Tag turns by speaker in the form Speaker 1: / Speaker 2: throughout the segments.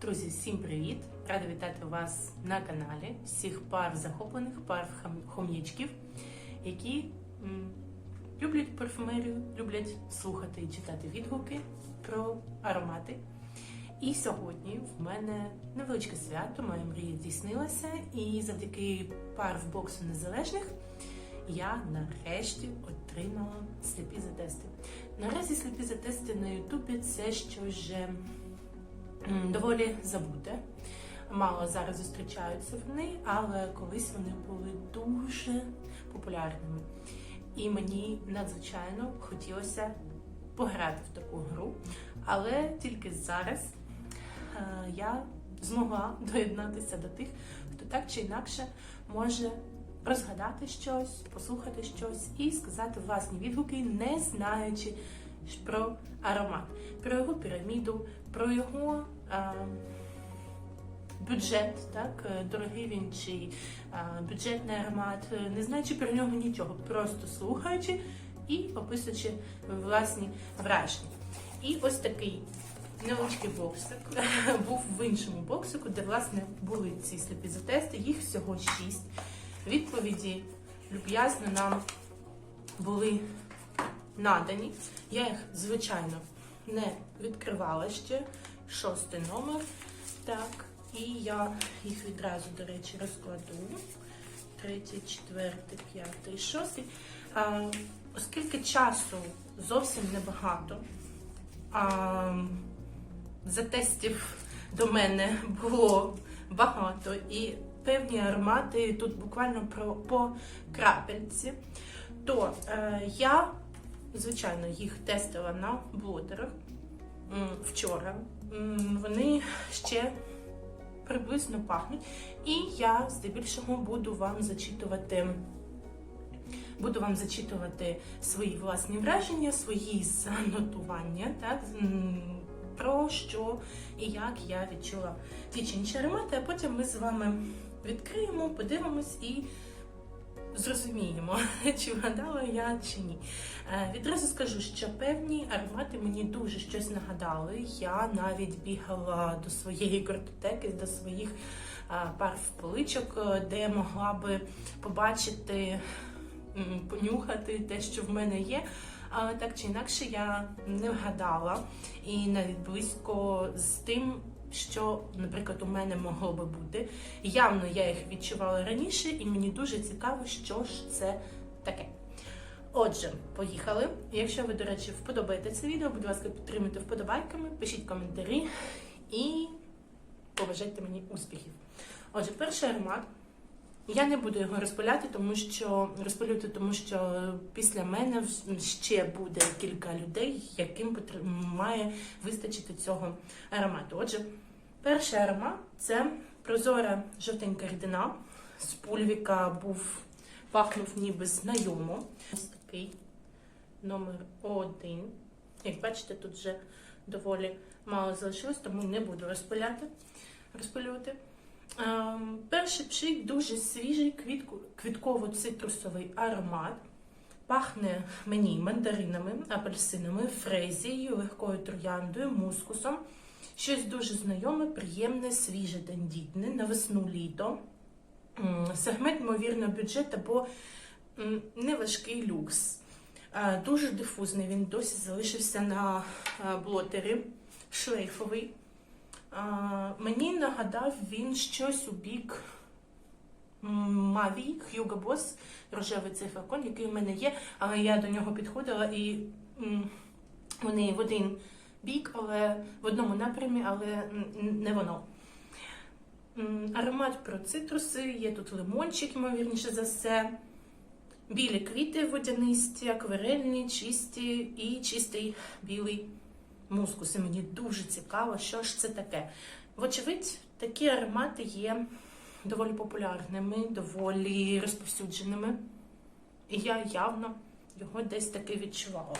Speaker 1: Друзі, всім привіт! Рада вітати вас на каналі всіх пар захоплених, пар хом'ячків, які м, люблять парфумерію, люблять слухати і читати відгуки про аромати. І сьогодні в мене невеличке свято, моя мрія здійснилася, і завдяки пар в боксу незалежних я нарешті отримала сліпі затести. Наразі сліпі затести на Ютубі це щось вже доволі забуте. Мало зараз зустрічаються вони, але колись вони були дуже популярними. І мені надзвичайно хотілося пограти в таку гру. Але тільки зараз е, я змогла доєднатися до тих, хто так чи інакше може розгадати щось, послухати щось і сказати власні відгуки, не знаючи про аромат, про його піраміду, про його бюджет, так, е, дорогий він чи бюджетний аромат, е, не знаючи про нього нічого, просто слухаючи і описуючи власні враження. І ось такий невеличкий боксик був в іншому боксику, де власне були ці сліпі затести, їх всього шість. Відповіді люб'язно нам були надані. Я їх, звичайно, не відкривала ще. Шостий номер. Так, і я їх відразу, до речі, розкладу. Третій, четвертий, п'ятий, шостий. А, оскільки часу зовсім небагато, а, затестів до мене було багато, і певні аромати тут буквально про, по крапельці, то е, я, звичайно, їх тестила на блотерах вчора. Вони ще приблизно пахнуть. І я здебільшого буду вам зачитувати. Буду вам зачитувати свої власні враження, свої занотування, так, про що і як я відчула ті чи інші аромати, а потім ми з вами відкриємо, подивимось і зрозуміємо, чи вгадала я чи ні. Е, Відразу скажу, що певні аромати мені дуже щось нагадали. Я навіть бігала до своєї картотеки, до своїх е, парф-поличок, е, де могла би побачити, понюхати те, що в мене є. Але так чи інакше я не вгадала і навіть близько з тим, що, наприклад, у мене могло би бути. Явно я їх відчувала раніше, і мені дуже цікаво, що ж це таке. Отже, поїхали. Якщо ви, до речі, вподобаєте це відео, будь ласка, підтримуйте вподобайками, пишіть коментарі і побажайте мені успіхів. Отже, перший аромат. Я не буду його розпиляти, тому що розпилювати, тому що після мене ще буде кілька людей, яким має вистачити цього аромату. Отже, перший аромат це прозора жовтенька рідина. З пульвіка був пахнув ніби знайомо. Ось такий номер один. Як бачите, тут вже доволі мало залишилось, тому не буду розпиляти, розпилювати. Ем, Перший пшик дуже свіжий квітково-цитрусовий аромат. Пахне мені мандаринами, апельсинами, фрезією, легкою трояндою, мускусом. Щось дуже знайоме, приємне, свіже, тендітне, на весну літо. Сегмент, ймовірно, бюджет або неважкий люкс. Е, Дуже дифузний, він досі залишився на е, блотері, шлейфовий. Мені нагадав він щось у бік Маві, Hugo Boss, рожевий цей флакон, який у мене є, але я до нього підходила і вони в один бік, але в одному напрямі, але не воно. Аромат про цитруси, є тут лимончик, ймовірніше за все. Білі квіти водянисті, акварельні, чисті і чистий білий мускус. І мені дуже цікаво, що ж це таке. Вочевидь, такі аромати є доволі популярними, доволі розповсюдженими. І я явно його десь таки відчувала.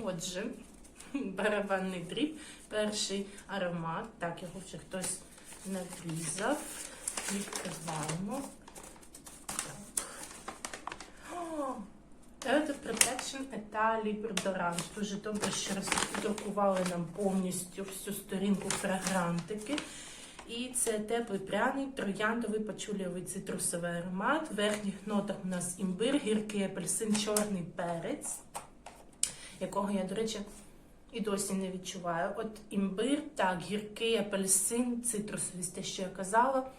Speaker 1: Отже, барабанний дріб, перший аромат. Так, його вже хтось надрізав. Відкриваємо. Of Protection Eta Liberdorange. Дуже добре, що роздрукували нам повністю всю сторінку фрагрантики. І це теплий пряний, трояндовий, пачулєвий цитрусовий аромат. В верхніх нотах у нас імбир, гіркий апельсин, чорний перець, якого я, до речі, і досі не відчуваю. От імбир, так, гіркий апельсин, цитрусовий, те, що я казала.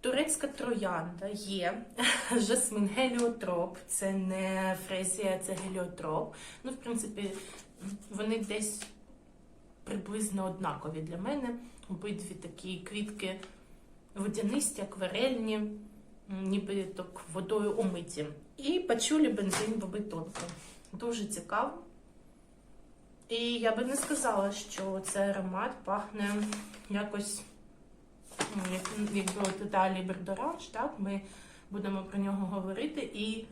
Speaker 1: Турецька троянда є. Жасмин геліотроп. Це не фрезія, це геліотроп. Ну, в принципі, вони десь приблизно однакові для мене. Обидві такі квітки водянисті, акварельні, ніби так водою омиті. І пачулі бензин боби тонко. Дуже цікаво. І я би не сказала, що цей аромат пахне якось як, якби от далі Бердоранж, так, ми будемо про нього говорити. І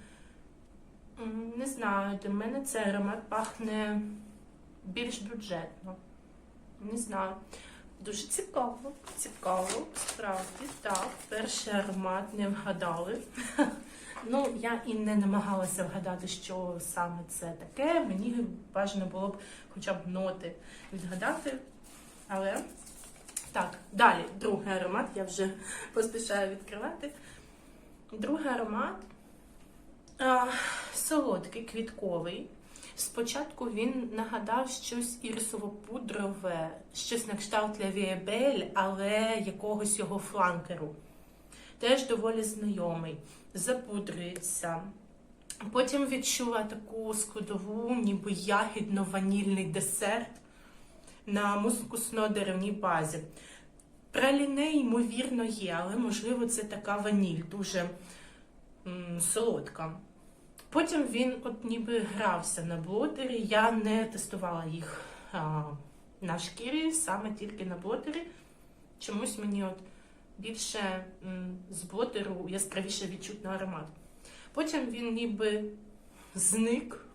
Speaker 1: не знаю, для мене цей аромат пахне більш бюджетно. Не знаю. Дуже цікаво, цікаво, справді, так. Перший аромат не вгадали. Ну, я і не намагалася вгадати, що саме це таке. Мені бажано було б хоча б ноти відгадати. Але так, далі, другий аромат, я вже поспішаю відкривати. Другий аромат а, солодкий, квітковий. Спочатку він нагадав щось ірсово-пудрове, щось на кшталт Лявіебель, але якогось його фланкеру. Теж доволі знайомий, запудрюється. Потім відчула таку складову, ніби ягідно-ванільний десерт на мускусно-деревній базі. Праліне, ймовірно, є, але можливо це така ваніль, дуже м, солодка. Потім він от ніби грався на блотері. Я не тестувала їх а, на шкірі, саме тільки на блотері. Чомусь мені от більше м, з блотеру яскравіше відчутно аромат. Потім він ніби зник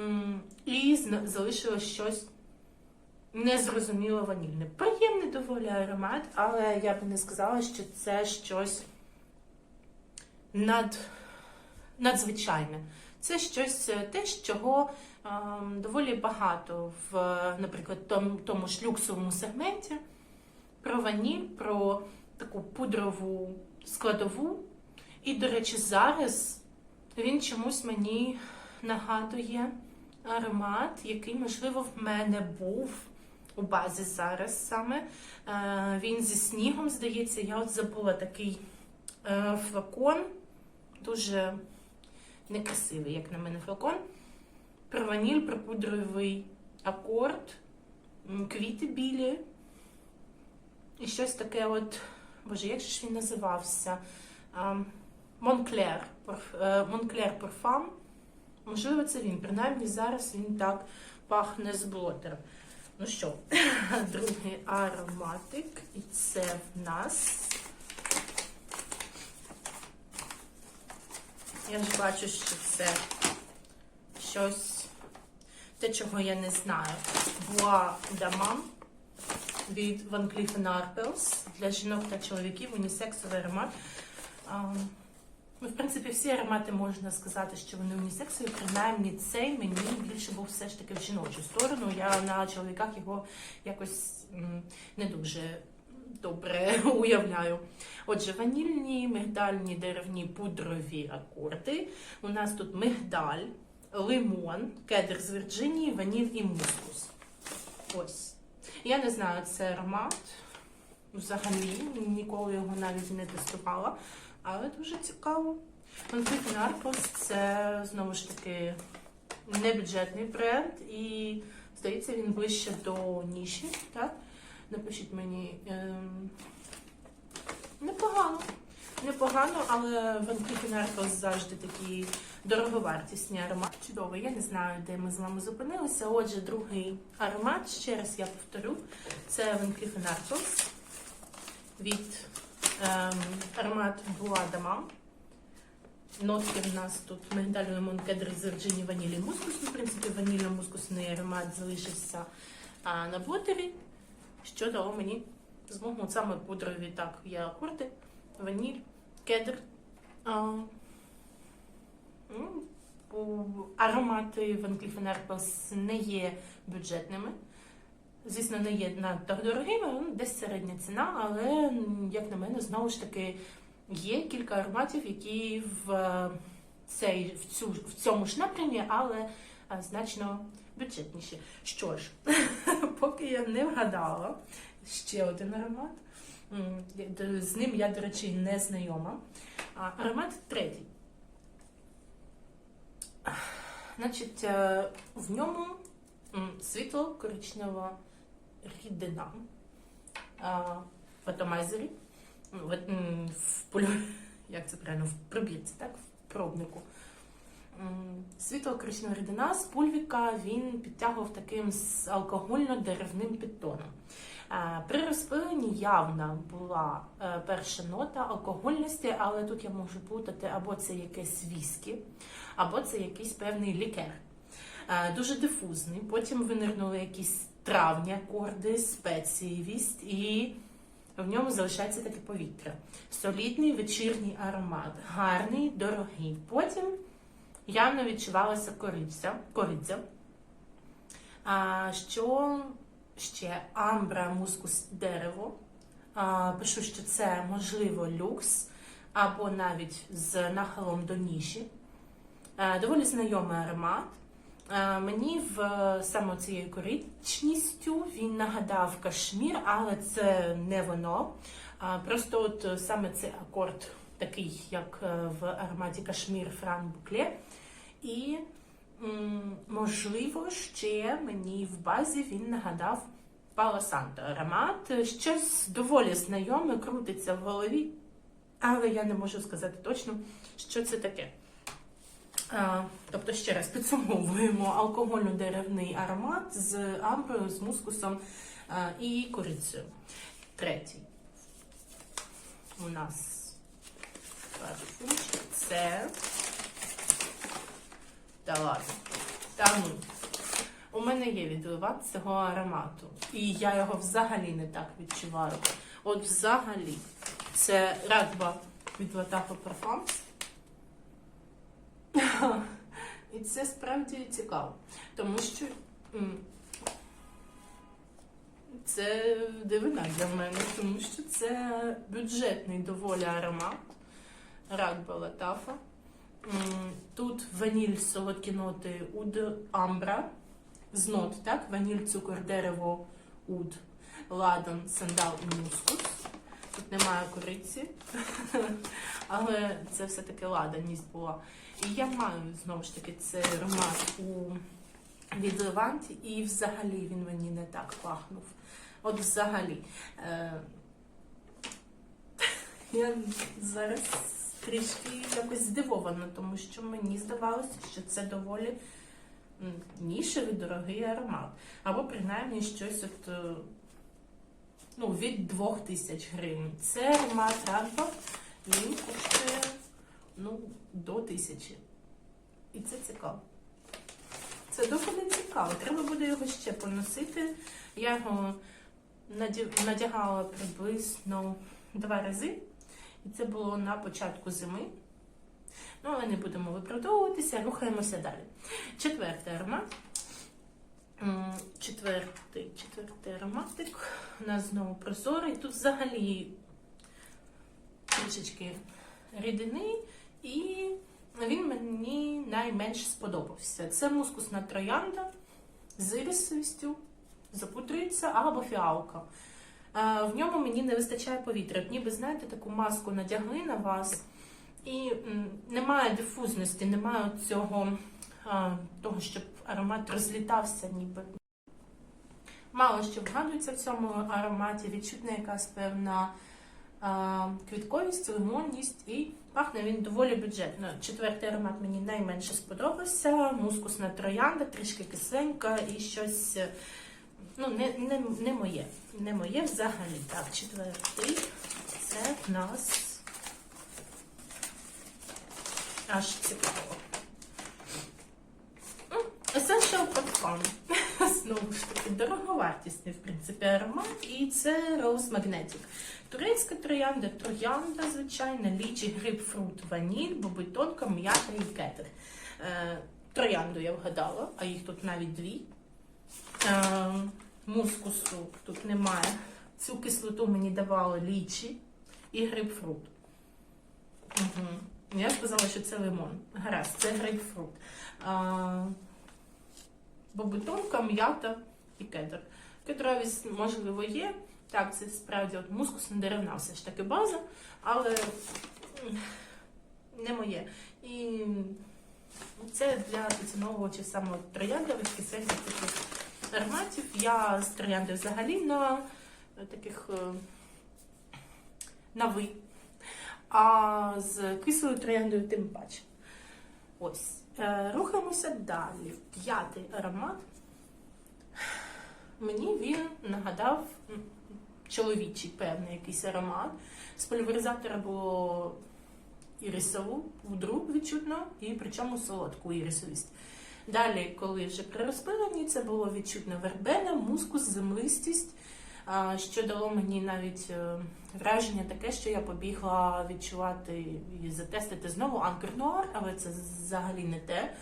Speaker 1: м, і залишилось щось незрозуміло ванільне. Приємний доволі аромат, але я би не сказала, що це щось над, надзвичайне. Це щось е, те, чого ем, доволі багато в, наприклад, тому, тому ж люксовому сегменті. Про ваніль, про таку пудрову складову. І, до речі, зараз він чомусь мені нагадує аромат, який, можливо, в мене був у базі зараз саме. Е, Він зі снігом, здається, я от забула такий е, флакон, дуже некрасивий, як на мене, флакон. Про ваніль, про пудровий акорд, квіти білі. І щось таке от, боже, як же ж він називався? Монклер. Монклер Парфам. Можливо, це він. Принаймні зараз він так пахне з блотером. Ну що, другий ароматик. І це в нас. Я ж бачу, що це щось, те, чого я не знаю. Bois d'Amant від Van Cleef Arpels для жінок та чоловіків унісексовий аромат. Ну, в принципі, всі аромати можна сказати, що вони унісексові, принаймні цей мені більше був все ж таки в жіночу сторону. Я на чоловіках його якось не дуже добре уявляю. Отже, ванільні, мигдальні, деревні, пудрові акорди. У нас тут мигдаль, лимон, кедр з Вірджинії, ваніль і мускус. Ось. Я не знаю, це аромат. Взагалі, ніколи його навіть не тестувала. Але дуже цікаво. Конфлікт Наркос це знову ж таки небюджетний бренд, і здається, він ближче до ніші. Так? Напишіть мені ем, непогано. Непогано, але Ванкліфі Наркос завжди такі дороговартісні аромати. Чудовий. Я не знаю, де ми з вами зупинилися. Отже, другий аромат, ще раз я повторю, це Ванкліфі Наркос від аромат Буадама. Нотки в нас тут мигдаль, лимон, кедр, зерджині, ванілі, мускус. Ну, В принципі, ванільно-мускусний аромат залишився а, на блотері, що дало мені змогу саме пудрові так є акорди, ваніль, кедр. А, аромати Van Cleef не є бюджетними. Звісно, не є надто дорогими, десь середня ціна, але, як на мене, знову ж таки, є кілька ароматів, які в, е, цей, в, цю, в цьому ж напрямі, але е, значно бюджетніші. Що ж, поки я не вгадала ще один аромат. З ним я, до речі, не знайома. Аромат третій. Значить, е, в ньому світло коричнева рідина в атомайзері, в, в полю- як це правильно, в пробірці, так, в пробнику. Світло коричнева рідина з пульвіка він підтягував таким алкогольно-деревним підтоном. При розпиленні явна була е, перша нота алкогольності, але тут я можу плутати або це якесь віскі, або це якийсь певний лікер. Е, Дуже дифузний. Потім винирнули якісь травні акорди, спеціївість, і в ньому залишається таке повітря. Солідний вечірній аромат, гарний, дорогий. Потім явно відчувалася кориця, кориця. А, що ще амбра, мускус, дерево. А, пишу, що це можливо люкс або навіть з нахилом до ніші. А, доволі знайомий аромат. Мені в е, саме цією коричністю він нагадав кашмір, але це не воно. Просто от е, саме цей акорд, такий, як е, в ароматі Кашмір Фран Букле. І Можливо, ще мені в базі він нагадав Пало Санто аромат. Щось доволі знайоме, крутиться в голові, але я не можу сказати точно, що це таке. Тобто, ще раз підсумовуємо алкогольно-деревний аромат з амброю, з мускусом і корицею. Третій. У нас це та ладно. Та ну. У мене є відливат цього аромату. І я його взагалі не так відчуваю. От взагалі, це радба від Латафа Парфумс. І це справді цікаво. Тому що це дивина для мене, тому що це бюджетний доволі аромат. Радба Латафа. Тут ваніль, солодкі ноти, уд, амбра, з нот, так? Ваніль, цукор, дерево, уд, ладан, сандал і мускус. Тут немає кориці, але це все-таки ладаність була. І я маю знову ж таки цей аромат у від Леванті, і взагалі він мені не так пахнув. От взагалі. Е, я зараз трішки якось здивована, тому що мені здавалося, що це доволі нішевий дорогий аромат. Або принаймні щось от, е, ну, від 2000 гривень. Це аромат Рампа, він коштує ну, до тисячі. І це цікаво. Це доволі цікаво. Треба буде його ще поносити. Я його надягала приблизно два рази. І це було на початку зими. Ну, але не будемо виправдовуватися, рухаємося далі. Четвертий аромат. Четвертий, четвертий ароматик. У нас знову прозорий. Тут взагалі трішечки рідини, і він мені найменш сподобався. Це мускусна троянда з ірисовістю, запутується або фіалка. Е, В ньому мені не вистачає повітря. Ніби, знаєте, таку маску надягли на вас, і немає дифузності, немає цього того, щоб аромат розлітався, ніби. Мало що вгадується в цьому ароматі, відчутна якась певна квітковість, лимонність і пахне він доволі бюджетно. Четвертий аромат мені найменше сподобався. Мускусна троянда, трішки кисленька і щось е, ну, не, не, не моє. Не моє взагалі. Так, четвертий. Це в нас аж цікаво. М, Essential Parfum. Знову ж таки, дороговартісний, в принципі, аромат. І це Rose Magnetic. Турецька троянда, троянда, звичайна, лічі, грейпфрут, ваніль, бобитонка, м'ята і кетер. Е, троянду я вгадала, а їх тут навіть дві. Е, мускусу тут немає. Цю кислоту мені давали лічі і грейпфрут. Угу. Я сказала, що це лимон. Гаразд, це грейпфрут. А, м'ята і кедр. Кедровість, можливо, є. Так, це справді от мускусна деревна, все ж таки база, але не моє. І це для поціновувачів саме трояндових кисельних таких ароматів. Я з троянди взагалі на е, таких е, на ви. А з кислою трояндою тим паче. Ось. Е, рухаємося далі. П'ятий аромат. Мені він нагадав чоловічий певний якийсь аромат. З пульверизатора було ірисову пудру відчутно, і причому солодку ірисовість. Далі, коли вже при розпиленні, це було відчутно вербена, мускус, землистість, що дало мені навіть е, враження таке, що я побігла відчувати і затестити знову Анкер Нуар, але це взагалі не те.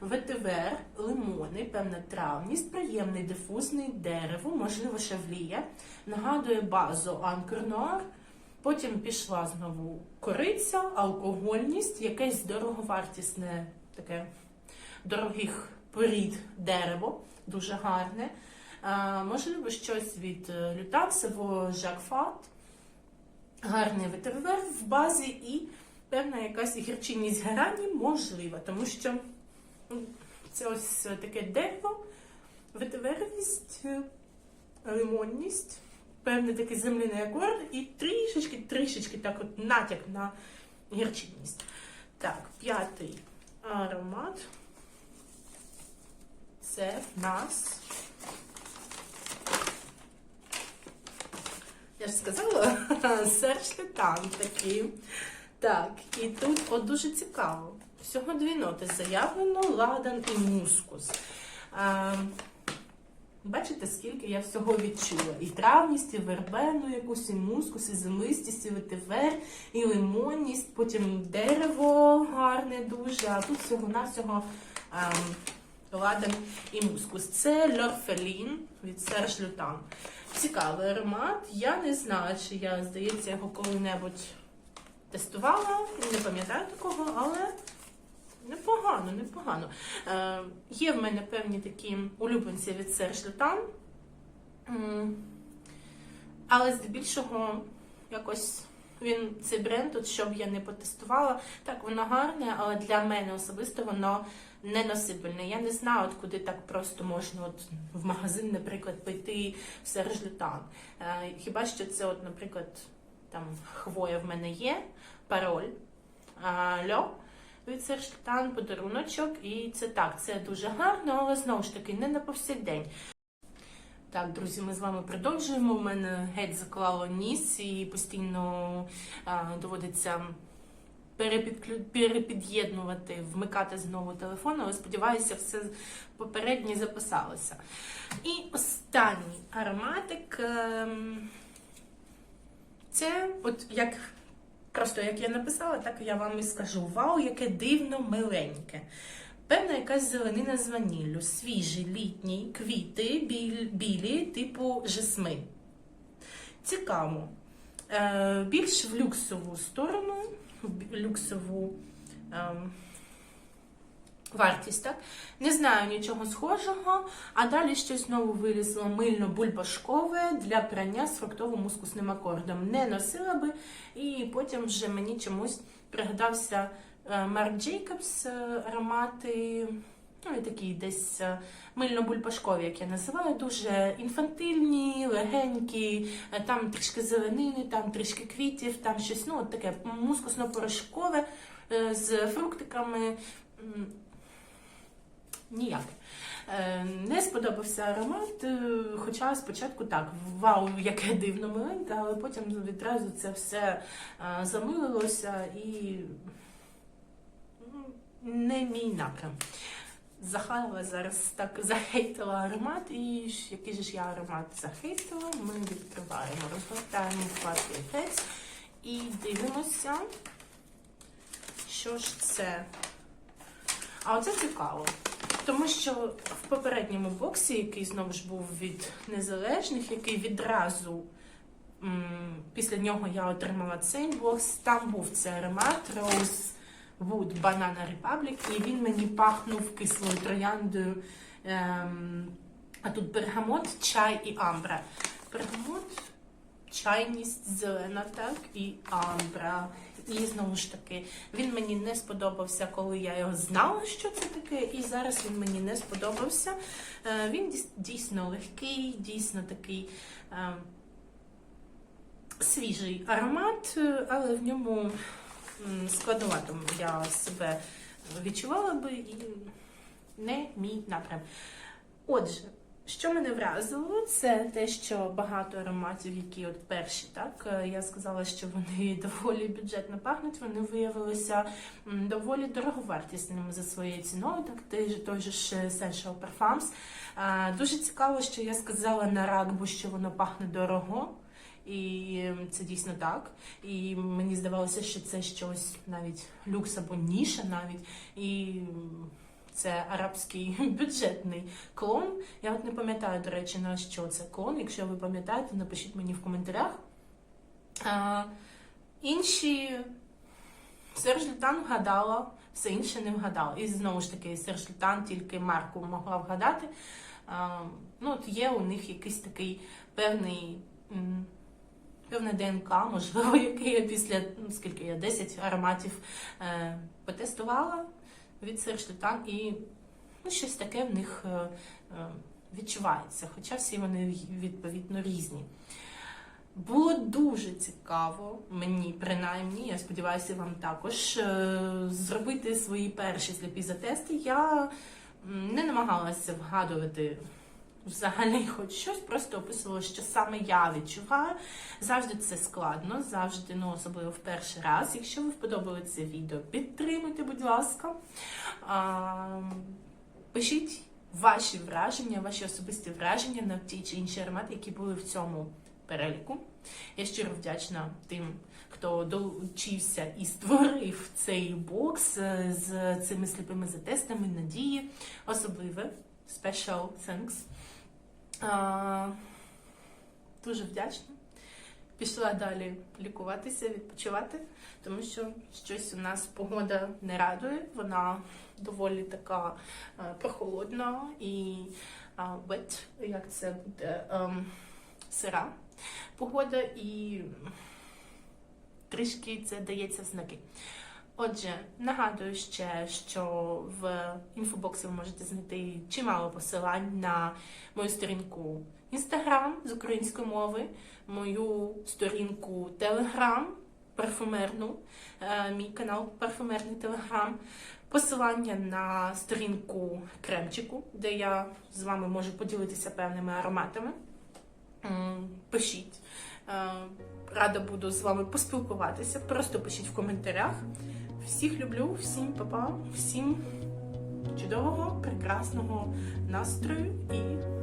Speaker 1: Ветивер, лимони, певна травність, приємний дифузний дерево, можливо, шавлія. Нагадує базу Анкер Нуар. Потім пішла знову кориця, алкогольність, якесь дороговартісне таке дорогих порід дерево, дуже гарне. А, можливо, щось від е, лютавсового Жакфат, гарний ветервер в базі і певна якась гірчинність герані можлива, тому що це ось таке дерево, ветеверність, е, лимонність, певний такий земляний акорд і трішечки, трішечки так от натяк на гірчинність. Так, п'ятий аромат. Це в нас. Я ж сказала, серж летан такий. Так, і тут от дуже цікаво. Всього дві ноти заявлено, ладан і мускус. А, бачите, скільки я всього відчула. І травність, і вербену якусь, і мускус, і землистість, і ветивер, і лимонність, потім дерево гарне дуже, а тут всього-навсього а, ладан і мускус. Це лорфелін від Серж Лютан. Цікавий аромат. Я не знаю, чи я, здається, його коли-небудь тестувала. Не пам'ятаю такого, але непогано, непогано. Е, є в мене певні такі улюбленці від Серж Лютан. Але здебільшого якось він цей бренд, от щоб я не потестувала. Так, воно гарне, але для мене особисто воно не носибельне. Я не знаю, от куди так просто можна от в магазин, наприклад, пойти в Серж Лютан. Е, Хіба що це, от, наприклад, там хвоя в мене є, пароль, а, льо. Від Серж Лютан, подаруночок, і це так, це дуже гарно, але знову ж таки не на повсякдень. Так, друзі, ми з вами продовжуємо. У мене геть заклало ніс і постійно а, доводиться перепід'єднувати, вмикати знову телефон, але сподіваюся, все попереднє записалося. І останній ароматик ем, це, от як просто як я написала, так я вам і скажу. Вау, яке дивно миленьке. Певна якась зеленина з ваніллю, свіжі, літні, квіти, біль, білі, типу жасмин. Цікаво. Е, більш в люксову сторону, в люксову ем, вартість, так? Не знаю нічого схожого, а далі щось знову вилізло мильно-бульбашкове для прання з фруктово-мускусним акордом. Не носила би, і потім вже мені чомусь пригадався е, Марк Джейкобс е, аромати. Ну, і такі десь е, мильно-бульбашкові, як я називаю, дуже інфантильні, легенькі, е, там трішки зеленини, там трішки квітів, там щось ну, от таке мускусно-порошкове е, з фруктиками. Ніяк. Е, Не сподобався аромат, е, хоча спочатку так, вау, яке дивно миленьке, але потім відразу це все е, замилилося і не мій напрям. Захайла зараз так захейтила аромат, і який же ж я аромат захейтила, ми відкриваємо, розгортаємо вкладки геть і дивимося, що ж це. А оце цікаво. Тому що в попередньому боксі, який знову ж був від незалежних, який відразу після нього я отримала цей бокс, там був цей аромат Rose Wood Banana Republic, і він мені пахнув кислою трояндою. Ем, а тут бергамот, чай і амбра. Бергамот, чайність зелена, так, і амбра. І знову ж таки, він мені не сподобався, коли я його знала, що це таке, і зараз він мені не сподобався. Е, Він дійсно легкий, дійсно такий е, свіжий аромат, е, але в ньому складновато я себе відчувала би і не мій напрям. Отже, що мене вразило, це те, що багато ароматів, які от перші, так е, я сказала, що вони доволі бюджетно пахнуть, вони виявилися доволі дороговартісними за своєю ціною. Так той же той же Essential Parfums. Дуже цікаво, що я сказала на ракбу, що воно пахне дорого. І ем, це дійсно так. І мені здавалося, що це щось навіть люкс або ніша навіть. І це арабський бюджетний клон. Я от не пам'ятаю, до речі, на що це клон. Якщо ви пам'ятаєте, напишіть мені в коментарях. А, інші Серж Лютан вгадала, все інше не вгадала. І знову ж таки, Серж Лютан тільки марку могла вгадати. А, ну, от є у них якийсь такий певний. Певне ДНК, можливо, яке я після ну, скільки я 10 ароматів е, потестувала від Лютан, і ну, щось таке в них е, е, відчувається, хоча всі вони відповідно різні. Було дуже цікаво мені, принаймні, я сподіваюся, вам також е, зробити свої перші сліпі затести. Я не намагалася вгадувати взагалі хоч щось, просто описувала, що саме я відчуваю. Завжди це складно, завжди, ну особливо в перший раз. Якщо ви вподобали це відео, підтримуйте, будь ласка. А, пишіть ваші враження, ваші особисті враження на ті чи інші аромати, які були в цьому переліку. Я щиро вдячна тим, хто долучився і створив цей бокс е, з цими сліпими затестами, надії, особливе special thanks. Дуже вдячна. Пішла далі лікуватися, відпочивати, тому що щось у нас погода не радує. Вона доволі така е, прохолодна і е, як це буде ем, сира погода, і трішки це дається знаки. Отже, нагадую ще, що в інфобоксі ви можете знайти чимало посилань на мою сторінку Instagram з української мови, мою сторінку Telegram парфумерну, е, мій канал Парфумерний Телеграм, посилання на сторінку Кремчику, де я з вами можу поділитися певними ароматами. Пишіть. Е, Рада буду з вами поспілкуватися. Просто пишіть в коментарях. Всіх люблю, всім па-па, всім чудового, прекрасного настрою і.